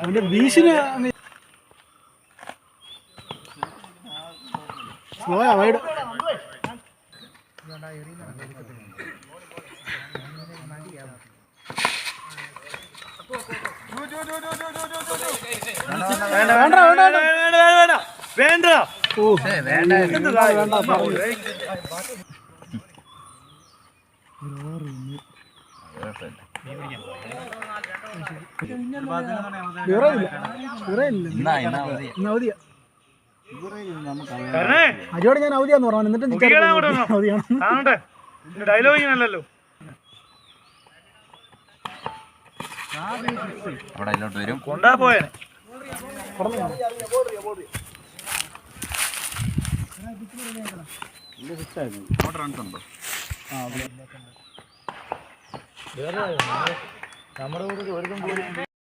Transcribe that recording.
അവന്റെ അങ്ങ് സ്ലോയാ വൈഡ് വേണ്ട വേണ്ട വേണ്ട വേണ്ട ഓ വേണ്ട വേണ്ട വേണ്ട വേണ്ട. വേണ്ട അരിയോട് ഞാൻ അവധിയാന്ന് പറഞ്ഞു. എന്നിട്ട്. അവധിയാണ്. ഡയലോഗ് ഇങ്ങനല്ലല്ലോ. അവിടെ അതിലോട്ട് വരും. കൊണ്ടാ പോയേ. നമ്മുടെ കൂടെ ഒരു പോലും